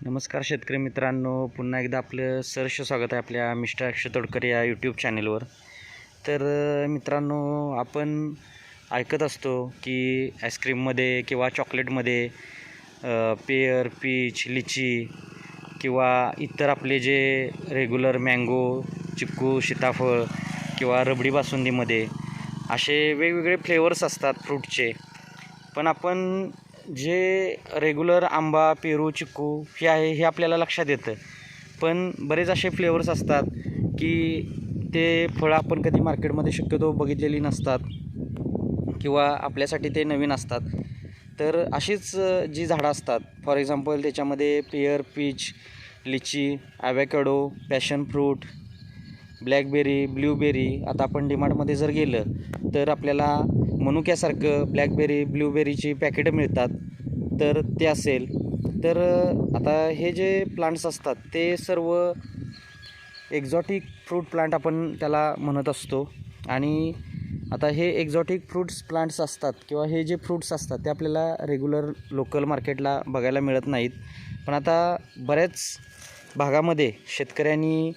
नमस्कार शेतकरी मित्रांनो पुन्हा एकदा आपलं सहर्ष स्वागत आहे आपल्या मिस्टर अक्षय तोडकर या यूट्यूब चॅनेलवर तर मित्रांनो आपण ऐकत असतो की आईस्क्रीममध्ये किंवा चॉकलेटमध्ये पेअर पेयर पीच लिची किंवा इतर आपले जे रेग्युलर मँगो चिक्कू सीताफळ किंवा रबडी बासुंदीमध्ये असे वेगवेगळे फ्लेवर्स असतात फ्रूटचे पण आपण जे रेग्युलर आंबा पेरू चिक्कू हे आहे हे आपल्याला लक्षात येतं. पण बरेच असे फ्लेवर्स असतात की ते फळं आपण कधी मार्केटमध्ये शक्यतो बघितलेली नसतात किंवा आपल्यासाठी ते नवीन असतात. तर अशीच जी झाडं असतात फॉर एक्झाम्पल त्याच्यामध्ये pear peach litchi avocado passion fruit blackberry blueberry आता आपण डिमार्टमध्ये जर गेलं तर आपल्याला मनुक्यासारखं ब्लॅकबेरी ब्ल्यूबेरीची पॅकेटं मिळतात. तर ते असेल. तर आता हे जे प्लांट्स असतात ते सर्व एक्झॉटिक फ्रूट प्लांट आपण त्याला म्हणत असतो. आणि आता हे एक्झॉटिक फ्रूट्स प्लांट्स असतात किंवा हे जे फ्रूट्स असतात ते आपल्याला रेग्युलर लोकल मार्केटला बघायला मिळत नाहीत. पण आता बऱ्याच भागामध्ये शेतकऱ्यांनी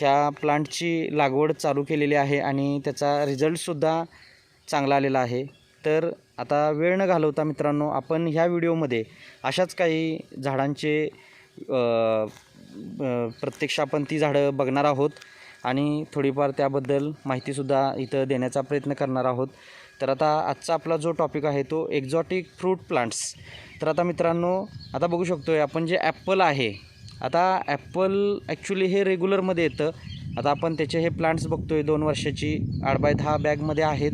ह्या प्लांटची लागवड चालू केलेली आहे आणि त्याचा रिझल्टसुद्धा चांगला आलेला आहे. तर आता वेळ न घालवता मित्रांनो आपण ह्या व्हिडिओमध्ये अशाच काही झाडांचे प्रत्यक्ष आपण ती झाडं बघणार आहोत आणि थोडीफार त्याबद्दल माहितीसुद्धा इथं देण्याचा प्रयत्न करणार आहोत. तर आता आजचा आपला जो टॉपिक आहे तो एक्झॉटिक फ्रूट प्लांट्स तर आता मित्रांनो आता बघू शकतो आहे आपण जे ॲप्पल आहे आता ॲप्पल ॲक्च्युली हे रेग्युलरमध्ये येतं. आता आपण त्याचे हे प्लांट्स बघतो आहे दोन वर्षाची आठ बाय दहा बॅगमध्ये आहेत.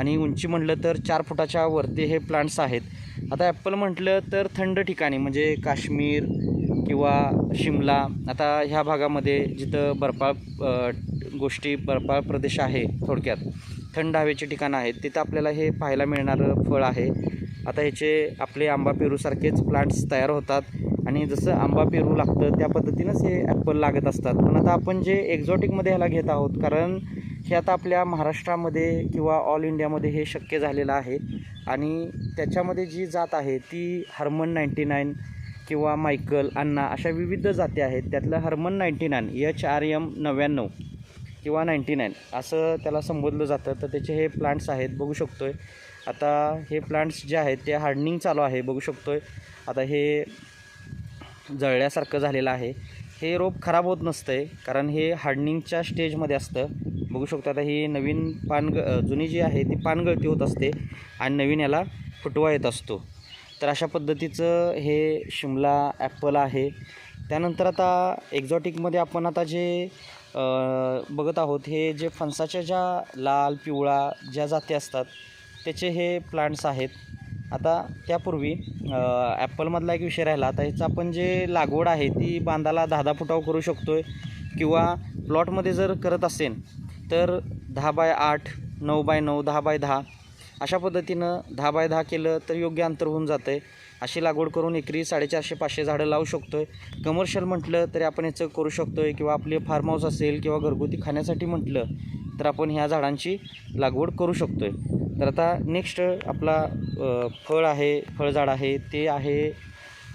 आणि उंची म्हटलं तर चार फुटाच्या वरती हे प्लांट्स आहेत. आता ॲप्पल म्हटलं तर थंड ठिकाणी म्हणजे काश्मीर किंवा शिमला आता ह्या भागामध्ये जिथं बर्फाळ गोष्टी बर्फाळ प्रदेश आहे थोडक्यात थंड हवेचे ठिकाणं आहेत तिथं आपल्याला हे पाहायला मिळणारं फळ आहे. आता ह्याचे आपले आंबा पेरूसारखेच प्लांट्स तयार होतात आणि जसं आंबा पेरू लागतं त्या पद्धतीनंच हे ॲपल लागत असतात. पण आता आपण जे एक्झॉटिकमध्ये ह्याला घेत आहोत कारण हे आता आपल्या महाराष्ट्रामध्ये किंवा ऑल इंडियामध्ये हे शक्य झालेलं आहे. आणि त्याच्यामध्ये जी जात आहे ती हर्मन नाईंटी नाईन किंवा मायकल अण्णा अशा विविध जाती आहेत. त्यातलं Harman ninety nine H R M नव्याण्णव किंवा नाईंटी नाईन असं त्याला संबोधलं जातं. तर त्याचे हे प्लांट्स आहेत बघू शकतो आहे आता हे प्लांट्स जे आहेत ते हार्डनिंग चालू आहे बघू शकतो आहे आता हे जळल्यासारखं झालेलं आहे. हे रोप खराब होत नसतं आहे कारण हे हार्डनिंगच्या स्टेजमध्ये असतं. बघू शकतो आता ही नवीन पानग जुनी जी आहे ती पानगळती होत असते आणि नवीन याला फुटवा येत असतो. तर अशा पद्धतीचं हे शिमला ॲपल आहे. त्यानंतर आता एक्झॉटिकमध्ये आपण आता जे बघत आहोत हे जे फणसाच्या ज्या लाल पिवळा ज्या जाती असतात त्याचे हे प्लांट्स आहेत. आता त्यापूर्वी ॲपलमधला एक विषय राहिला. आता ह्याचं आपण जे लागवड आहे ती बांधाला दहा दहा करू शकतो आहे किंवा प्लॉटमध्ये जर करत असेल तर दहा बाय आठ नऊ बाय नऊ दहा बाय दहा अशा पद्धतीनं दहा बाय दहा केलं तर योग्य अंतर होऊन जातं आहे अशी लागवड करून एकरी साडेचारशे पाचशे झाडं लावू शकतो आहे कमर्शियल म्हटलं तरी आपण याचं करू शकतो आहे किंवा आपले फार्म हाऊस असेल किंवा घरगुती खाण्यासाठी म्हटलं तर आपण ह्या झाडांची लागवड करू शकतो आहे तर आता नेक्स्ट आपला फळ आहे फळझाड आहे ते आहे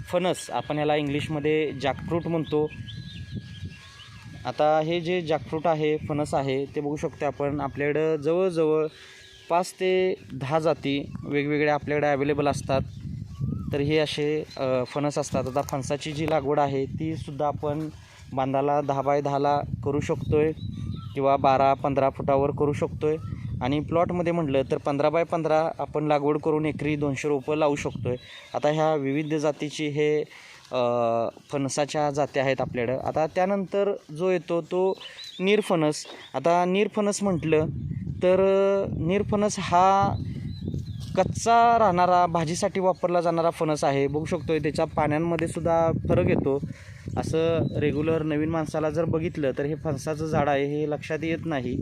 फणस. आपण याला इंग्लिशमध्ये जॅकफ्रूट म्हणतो. आता हे जे जॅकफ्रूट आहे फणस आहे ते बघू शकतो आपण. आपल्याकडं जवळजवळ पाच ते दहा जाती वेगवेगळ्या आपल्याकडे अवेलेबल असतात. तर हे असे फणस असतात. आता फणसाची जी लागवड आहे ती सुद्धा आपण बांधाला दहा बाय दहाला करू शकतो आहे किंवा बारा पंधरा फुटावर करू शकतो आहे आणि प्लॉटमध्ये म्हटलं तर पंधरा बाय पंधरा आपण लागवड करून एकरी दोनशे रोपं लावू शकतो आहे आता ह्या विविध जातीची हे फणसाच्या जाती आहेत आपल्याकडं. आता त्यानंतर जो येतो तो निरफणस आता निरफणस म्हटलं तर निरफणस हा कच्चा राहणारा भाजीसाठी वापरला जाणारा फणस आहे. बघू शकतो त्याच्या पाण्यांमध्ये सुद्धा फरक येतो. असं रेग्युलर नवीन माणसाला जर बघितलं तर हे फणसाचं झाड आहे हे लक्षात येत नाही.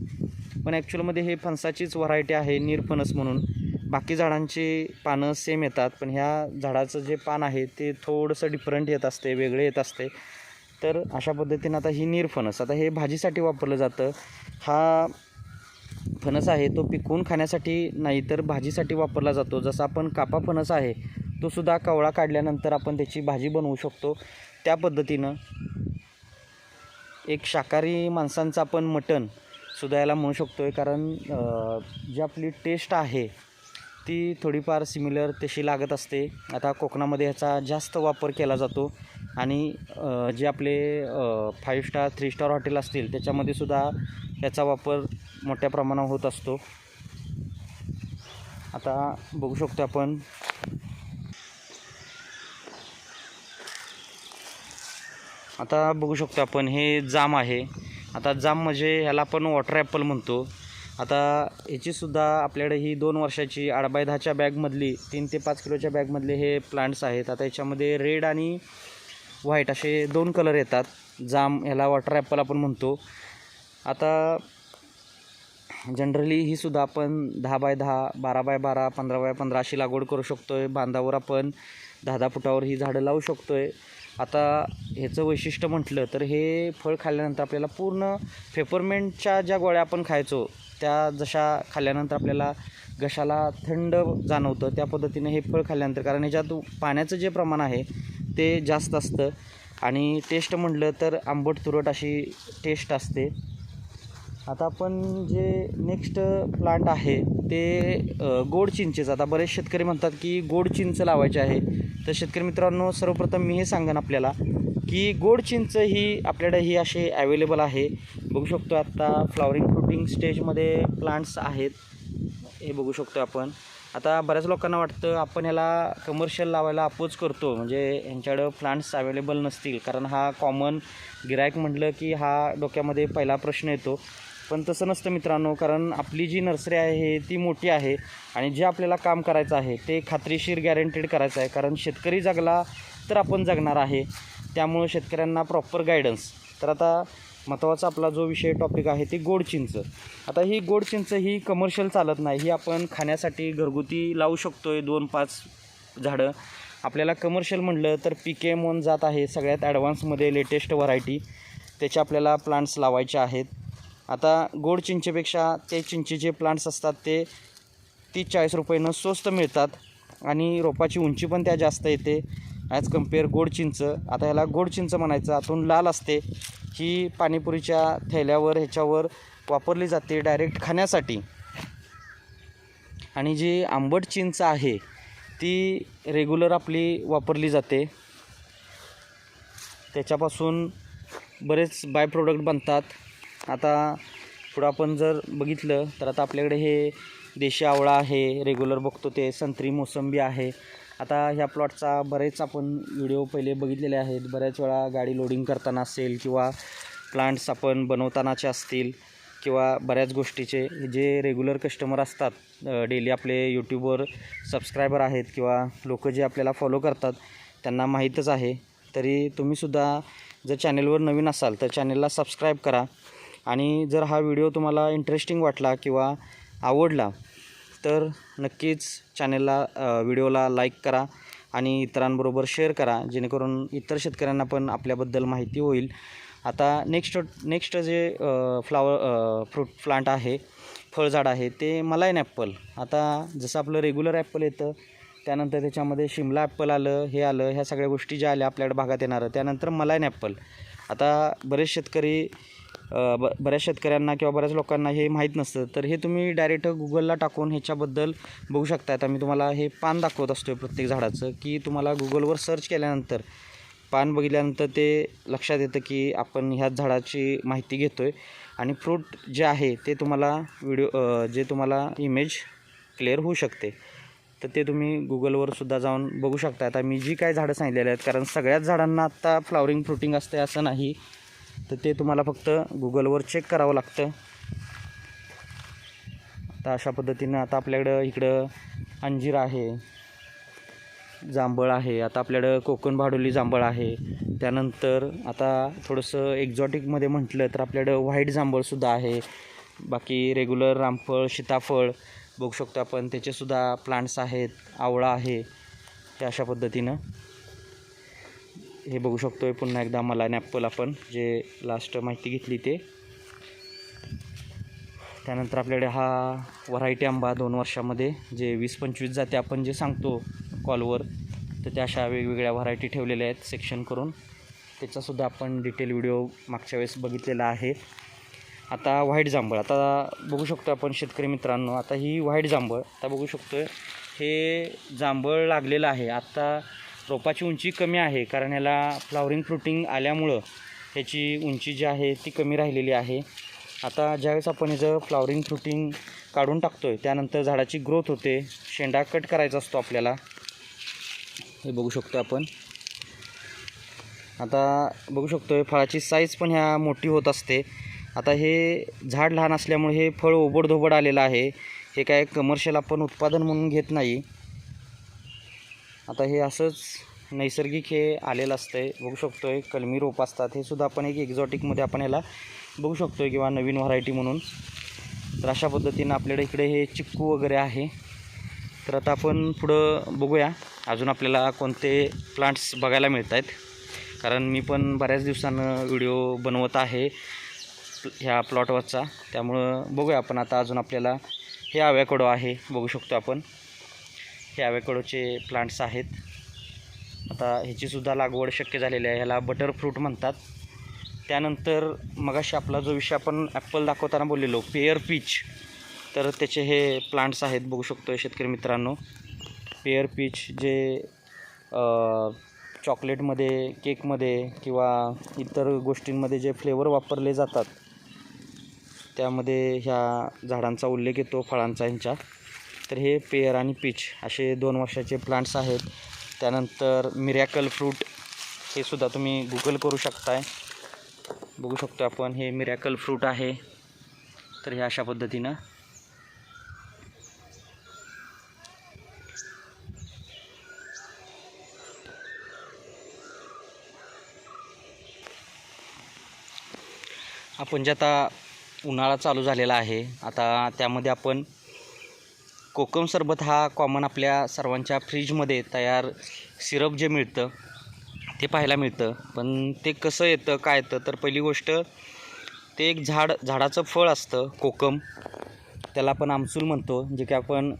पण ॲक्च्युअलमध्ये हे फणसाचीच व्हरायटी आहे निरफणस म्हणून. बाकी झाडांची पानं सेम येतात पण ह्या झाडाचं जे पान आहे ते थोडंसं डिफरंट येत असते वेगळे येत असते. तर अशा पद्धतीनं आता ही निरफणस आता हे भाजीसाठी वापरलं जातं. हा फणस आहे तो पिकवून खाण्यासाठी नाही तर भाजीसाठी वापरला जातो. जसा आपण कापा फणस आहे तो सुद्धा कवळा काढल्यानंतर आपण त्याची भाजी बनवू शकतो. त्या पद्धतीनं एक शाकाहारी माणसांचं आपण मटण सुद्धा याला म्हणू शकतो आहे कारण जी आपली टेस्ट आहे ती थोडीफार सिमिलर तशी लागत असते. आता कोकणामध्ये ह्याचा जास्त वापर केला जातो. आणि जे आपले five star three star hotel असतील त्याच्यामध्ये सुद्धा ह्याचा वापर मोठ्या प्रमाणावर होत असतो. आता बघू शकतो आपण. आता बघू शकतो आपण हे जाम आहे. आता जाम म्हणजे ह्याला आपण वॉटर ॲपल म्हणतो. आता याचीसुद्धा आपल्याकडे ही दोन वर्षाची आडबाय दहाच्या बॅगमधली तीन ते पाच किलोच्या बॅगमधले हे प्लांट्स आहेत. आता याच्यामध्ये रेड आणि व्हाईट असे दोन कलर येतात. जाम ह्याला वॉटर ॲपल आपण म्हणतो. आता जनरली ही सुद्धा आपण दहा बाय दहा बारा बाय बारा पंधरा बाय पंधरा अशी लागवड करू शकतो आहे बांधावर आपण दहा दहा फुटावर ही झाडं लावू शकतो आहे आता ह्याचं वैशिष्ट्य म्हटलं तर हे फळ खाल्ल्यानंतर आपल्याला पूर्ण फेपरमेंटच्या ज्या गोळ्या आपण खायचो त्या जशा खाल्ल्यानंतर आपल्याला घशाला थंड जाणवतं त्या पद्धतीने हे फळ खाल्ल्यानंतर कारण ह्याच्यात पाण्याचं जे प्रमाण आहे ते जास्त असतं. आणि टेस्ट म्हटलं तर आंबट तुरट अशी टेस्ट असते. आता आपण जे नेक्स्ट प्लांट आहे ते गोड चिंचेचं. आता बरेच शेतकरी म्हणतात की गोड चिंच लावायचे आहे. तर शेतकरी मित्रांनो सर्वप्रथम मी हे सांगेन आपल्याला की गोड चिंच ही आपल्याकडे ही असे ॲवेलेबल आहे. बघू शकतो आत्ता फ्लॉवरिंग फ्रुटिंग स्टेजमध्ये प्लांट्स आहेत. हे बघू शकतो आपण. आता बऱ्याच लोकांना वाटतं आपण ह्याला कमर्शियल लावायला अपोज करतो. म्हणजे ह्यांच्याकडं प्लांट्स अवेलेबल नसतील. कारण हा कॉमन गिरायक म्हटलं की हा डोक्यामध्ये पहिला प्रश्न येतो. पण तसं नसतं मित्रांनो कारण आपली जी नर्सरी आहे ती मोठी आहे आणि जे आपल्याला काम करायचं आहे ते खात्रीशीर गॅरंटीड करायचं आहे. कारण शेतकरी जगला तर आपण जगणार आहे. त्यामुळं शेतकऱ्यांना प्रॉपर गायडन्स तर आता महत्त्वाचा आपला जो विषय टॉपिक आहे ते गोड चिंच. आता ही गोड चिंच ही कमर्शियल चालत नाही. ही आपण खाण्यासाठी घरगुती लावू शकतो आहे दोन पाच झाडं. आपल्याला कमर्शियल म्हटलं तर पी के एम वन जात आहे सगळ्यात ॲडव्हान्समध्ये लेटेस्ट व्हरायटी त्याचे आपल्याला प्लांट्स लावायचे आहेत. आता गोड चिंचेपेक्षा ते चिंचेचे प्लांट्स असतात ते तीस चाळीस रुपयेनं स्वस्त मिळतात. आणि रोपाची उंची पण त्या जास्त येते. ॲज कंपेअर गोड चिंच आता ह्याला गोड चिंच म्हणायचं आतून लाल असते. ही पाणीपुरीच्या थैल्यावर ह्याच्यावर वापरली जाते डायरेक्ट खाण्यासाठी. आणि जी आंबट चिंच आहे ती रेग्युलर आपली वापरली जाते. त्याच्यापासून बरेच बाय प्रोडक्ट बनतात. आता पुढं आपण जर बघितलं तर आता आपल्याकडे हे देशी आवळा आहे रेग्युलर बघतो ते संत्री मोसंबी आहे. आता ह्या प्लॉटचा बरेच आपण व्हिडिओ पहिले बघितलेले आहेत. बऱ्याच वेळा गाडी लोडिंग करताना असेल किंवा प्लांट्स आपण बनवतानाचे असतील किंवा बऱ्याच गोष्टीचे जे रेग्युलर कस्टमर असतात डेली आपले यूट्यूबवर सबस्क्रायबर आहेत किंवा लोक जे आपल्याला फॉलो करतात त्यांना माहीतच आहे. तरी तुम्हीसुद्धा जर चॅनेलवर नवीन असाल तर चॅनेलला सबस्क्राईब करा. आणि जर हा व्हिडिओ तुम्हाला इंटरेस्टिंग वाटला किंवा आवडला तर नक्कीच चॅनेलला व्हिडिओला लाईक करा आणि इतरांबरोबर शेअर करा जेणेकरून इतर शेतकऱ्यांना पण आपल्याबद्दल माहिती होईल. आता नेक्स्ट नेक्स्ट जे फ्लावर फ्रूट प्लांट आहे फळझाड आहे ते मलायन ॲप्पल आता जसं आपलं रेग्युलर ॲप्पल येतं त्यानंतर त्याच्यामध्ये शिमला ॲप्पल आलं हे आलं ह्या सगळ्या गोष्टी ज्या आल्या आपल्याकडे भागात येणारं त्यानंतर मलायन ॲप्पल आता बरेच शेतकरी ब बऱ्याच शेतकऱ्यांना किंवा बऱ्याच लोकांना हे माहीत नसतं. तर हे तुम्ही डायरेक्ट गुगलला टाकून ह्याच्याबद्दल बघू शकता आता मी तुम्हाला हे पान दाखवत असतो प्रत्येक झाडाचं की तुम्हाला गुगलवर सर्च केल्यानंतर पान बघितल्यानंतर ते लक्षात येतं की आपण ह्याच झाडाची माहिती घेतो आहे आणि फ्रूट जे आहे ते तुम्हाला व्हिडिओ जे तुम्हाला इमेज क्लिअर होऊ शकते. तर ते तुम्ही गुगलवर सुद्धा जाऊन बघू शकता आता मी जी काय झाडं सांगितलेली आहेत कारण सगळ्याच झाडांना आत्ता फ्लॉवरिंग फ्रुटिंग असते असं नाही. तर ते तुम्हाला फक्त गुगलवर चेक करावं लागतं. आता अशा पद्धतीनं आता आपल्याकडं इकडं अंजीर आहे जांभळ आहे आता आपल्याकडं कोकण भाडोली जांभळ आहे. त्यानंतर आता थोडंसं एक्झॉटिकमध्ये म्हटलं तर आपल्याकडं व्हाईट जांभळसुद्धा आहे. बाकी रेग्युलर रामफळ सीताफळ बघू शकतो आपण. त्याचेसुद्धा प्लांट्स आहेत आवळा आहे त्या अशा पद्धतीनं. हे बघू शकतो पुन्हा एकदा मला नॅपल आपण जे लास्ट माहिती घेतली ते. त्यानंतर आपल्याकडे हा व्हरायटी आंबा दोन वर्षामध्ये जे वीस पंचवीस जाते आपण जे सांगतो कॉलवर तर त्या अशा वेगवेगळ्या व्हरायटी ठेवलेल्या आहेत सेक्शन करून. त्याचासुद्धा आपण डिटेल व्हिडिओ मागच्या वेळेस बघितलेला आहे. आता व्हाईट जांभळ आता बघू शकतो आपण शेतकरी मित्रांनो आता ही व्हाईट जांभळ आता बघू शकतो हे जांभळ लागलेलं आहे. आता रोपाची उंची कमी आहे कारण ह्याला फ्लावरिंग फ्रुटिंग आल्यामुळं ह्याची उंची जी आहे ती कमी राहिलेली आहे. आता ज्यावेळेस आपण ह्याचं फ्लावरिंग फ्रुटिंग काढून टाकतो आहे त्यानंतर झाडाची ग्रोथ होते शेंडा कट करायचा असतो आपल्याला. हे बघू शकतो आपण. आता बघू शकतो फळाची साईज पण ह्या मोठी होत असते. आता हे झाड लहान असल्यामुळे हे फळ ओबडधोबड आलेलं आहे. हे काय कमर्शियल आपण उत्पादन म्हणून घेत नाही. आता हे असंच नैसर्गिक हे आलेलं असतं आहे बघू शकतो आहे कलमी रोप असतात. हे सुद्धा आपण एक एक्झॉटिकमध्ये आपण ह्याला बघू शकतो आहे किंवा नवीन व्हरायटी म्हणून. तर अशा पद्धतीनं आपल्याकडे इकडे हे चिक्कू वगैरे आहे. तर आता आपण पुढं बघूया अजून आपल्याला कोणते प्लांट्स बघायला मिळत आहेत कारण मी पण बऱ्याच दिवसानं व्हिडिओ बनवत आहे ह्या प्लॉटवरचा त्यामुळं बघूया आपण आता अजून आपल्याला हे आव्याकडो आहे बघू शकतो आपण. हे ॲवेकडोचे प्लांट्स आहेत. आता ह्याचीसुद्धा लागवड शक्य झालेली आहे. ह्याला बटर फ्रूट म्हणतात. त्यानंतर मगाशी आपला जो विषय आपण ॲप्पल दाखवताना बोललेलो पेअर पीच तर त्याचे हे प्लांट्स आहेत. बघू शकतो शेतकरी मित्रांनो. पेअर पीच जे चॉकलेटमध्ये केकमध्ये किंवा इतर गोष्टींमध्ये जे फ्लेवर वापरले जातात त्यामध्ये ह्या झाडांचा उल्लेख येतो फळांचा ह्यांच्या तर हे पेअर आणि पीच असे दोन वर्षाचे प्लांट्स आहेत. त्यानंतर मिरॅकल फ्रूट हे सुद्धा तुम्ही गुगल करू शकताय. बघू शकतो आपण हे मिरॅकल फ्रूट आहे. तर हे अशा पद्धतीनं. आपण जे आता उन्हाळा चालू झालेला आहे आता त्यामध्ये आपण कोकम सरबत हा कॉमन आपल्या सर्वांच्या फ्रीजमध्ये तयार सिरप जे मिळतं ते पाहायला मिळतं. पण ते कसं येतं काय येतं तर पहिली गोष्ट ते एक झाड झाडाचं फळ असतं कोकम. त्याला आपण आमसूल म्हणतो जे की आपण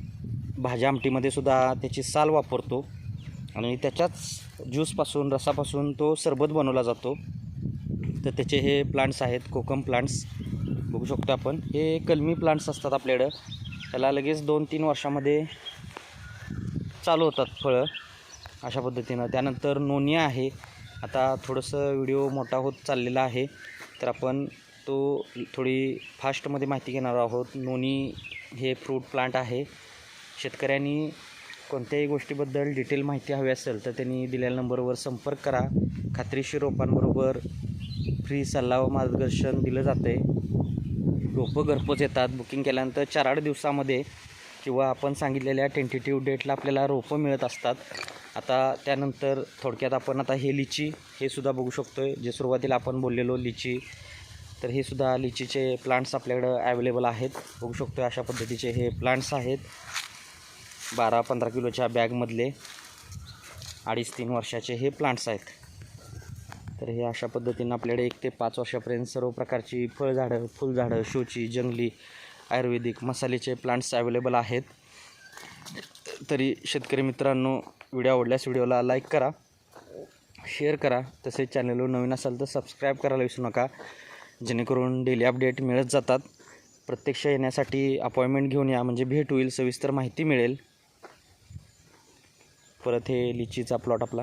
भाज्या आमटीमध्ये सुद्धा त्याची साल वापरतो. आणि त्याच्याच ज्यूसपासून रसापासून तो सरबत बनवला जातो. तर त्याचे हे प्लांट्स आहेत कोकम प्लांट्स बघू शकतो आपण. हे कलमी प्लांट्स असतात आपल्याकडं. त्याला लगेच दोन तीन वर्षामध्ये चालू होतात फळं अशा पद्धतीनं. त्यानंतर नोनिया आहे. आता थोडंसं व्हिडिओ मोठा होत चाललेला आहे. तर आपण तो थोडी फास्टमध्ये माहिती घेणार आहोत. नोनी हे फ्रूट प्लांट आहे. शेतकऱ्यांनी कोणत्याही गोष्टीबद्दल डिटेल माहिती हवी असेल तर त्यांनी दिलेल्या नंबरवर संपर्क करा. खात्रीशीर रोपांबरोबर फ्री सल्ला व मार्गदर्शन दिलं जातं आहे रोपं घरपोच येतात. बुकिंग केल्यानंतर चार आठ दिवसामध्ये किंवा आपण सांगितलेल्या टेंटेटिव्ह डेटला आपल्याला रोपं मिळत असतात. आता त्यानंतर थोडक्यात आपण आता हे लिची हे सुद्धा बघू शकतो आहे जे सुरुवातीला आपण बोललेलो लिची तर हे सुद्धा लिचीचे प्लांट्स आपल्याकडं ॲवेलेबल आहेत. बघू शकतो अशा पद्धतीचे हे प्लांट्स आहेत. बारा पंधरा किलोच्या बॅगमधले अडीच तीन वर्षाचे हे प्लांट्स आहेत. तर हे अशा पद्धतीनं आपल्याकडे एक ते पाच वर्षापर्यंत सर्व प्रकारची फळझाडं फुलझाडं शोची जंगली आयुर्वेदिक मसालेचे प्लांट्स अवेलेबल आहेत. तरी शेतकरी मित्रांनो व्हिडिओ आवडल्यास व्हिडिओला लाईक करा शेअर करा. तसेच चॅनलवर नवीन असाल तर सबस्क्राईब करायला विसरू नका. जेणेकरून डेली अपडेट मिळत जातात. प्रत्यक्ष येण्यासाठी अपॉइंटमेंट घेऊन या म्हणजे भेट होईल सविस्तर माहिती मिळेल. परत हे लिचीचा प्लॉट आपला.